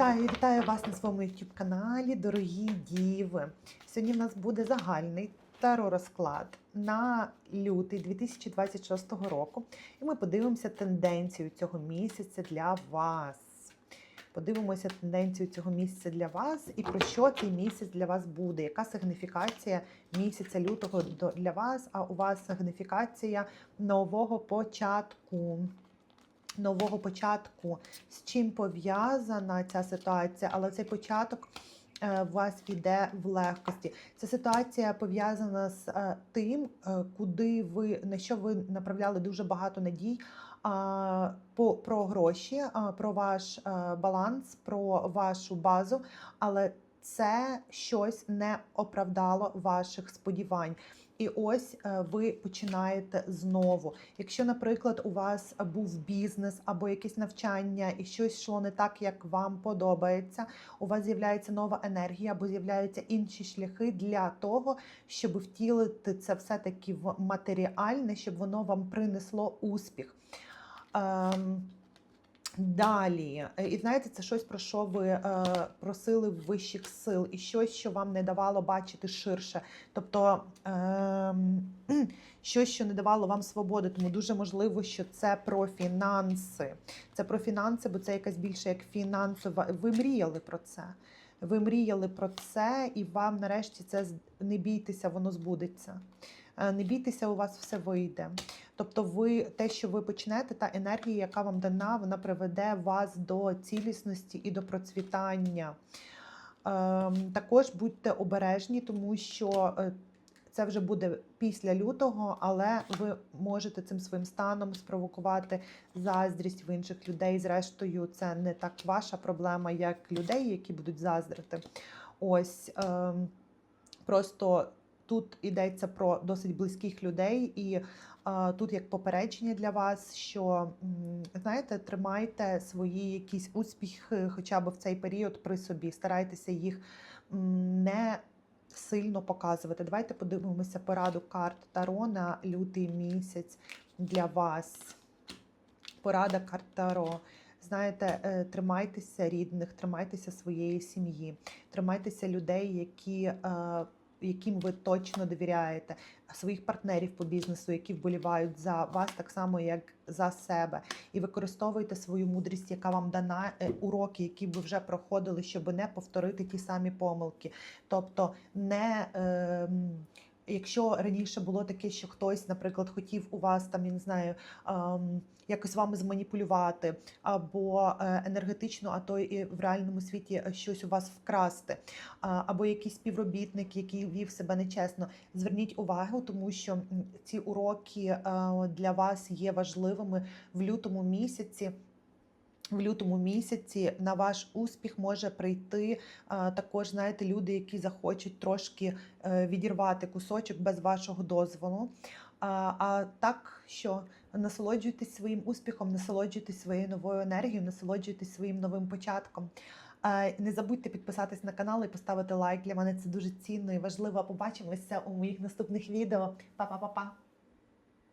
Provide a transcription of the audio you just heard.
Вітаю, вітаю вас на своєму youtube каналі, дорогі діви. Сьогодні в нас буде загальний таро-розклад на лютий 2026 року. І ми подивимося тенденцію цього місяця для вас. Подивимося тенденцію цього місяця для вас і про що цей місяць для вас буде. Яка сигніфікація місяця лютого для вас, а у вас сигніфікація нового початку. Нового початку, з чим пов'язана ця ситуація, але цей початок е, у вас іде в легкості. Ця ситуація пов'язана з е, тим, е, куди ви на що ви направляли дуже багато надій. По про гроші, про ваш баланс, про вашу базу, але це щось не оправдало ваших сподівань. І ось е, ви починаєте знову. Якщо, наприклад, у вас був бізнес або якесь навчання, і щось йшло не так, як вам подобається, у вас з'являється нова енергія, або з'являються інші шляхи для того, щоб втілити це все-таки в матеріальне, щоб воно вам принесло успіх. Ем, Далі, Е, і знаєте, це щось про що ви е, просили вищих сил, і щось, що вам не давало бачити ширше. Тобто е, щось, що не давало вам свободи. Тому дуже можливо, що це про фінанси. Це про фінанси, бо це якась більше як фінансова. Ви мріяли про це. Ви мріяли про це, і вам нарешті це не бійтеся, воно збудеться. Е, Не бійтеся, у вас все вийде. Тобто, ви те, що ви почнете, та енергія, яка вам дана, вона приведе вас до цілісності і до процвітання. Ем, також будьте обережні, тому що е, це вже буде після лютого, але ви можете цим своїм станом спровокувати заздрість в інших людей. Зрештою, це не так ваша проблема, як людей, які будуть заздрити. Ось ем, просто тут йдеться про досить близьких людей, і а, тут як попередження для вас, що знаєте, тримайте свої якісь успіхи, хоча б в цей період при собі. Старайтеся їх не сильно показувати. Давайте подивимося пораду карт Таро на лютий місяць для вас. Порада карт Таро. Знаєте, е, тримайтеся рідних, тримайтеся своєї сім'ї, тримайтеся людей, які, е, яким ви точно довіряєте, своїх партнерів по бізнесу, які вболівають за вас так само, як за себе. І використовуйте свою мудрість, яка вам дана, е, уроки, які ви вже проходили, щоб не повторити ті самі помилки. Тобто, не. ем, Якщо раніше було таке, що хтось, наприклад, хотів у вас там, я не знаю, якось вами зманіпулювати, або е, енергетично, а то і в реальному світі е, щось у вас вкрасти, або якийсь співробітник, який вів себе нечесно, зверніть увагу, тому що ці уроки е, для вас є важливими в лютому місяці. В лютому місяці на ваш успіх може прийти також, знаєте, люди, які захочуть трошки е, відірвати кусочок без вашого дозволу. А, а так що насолоджуйтесь своїм успіхом, насолоджуйтесь своєю новою енергією, насолоджуйтесь своїм новим початком. Не забудьте підписатись на канал і поставити лайк. Для мене це дуже цінно і важливо. Побачимося у моїх наступних відео. Па-па-па-па!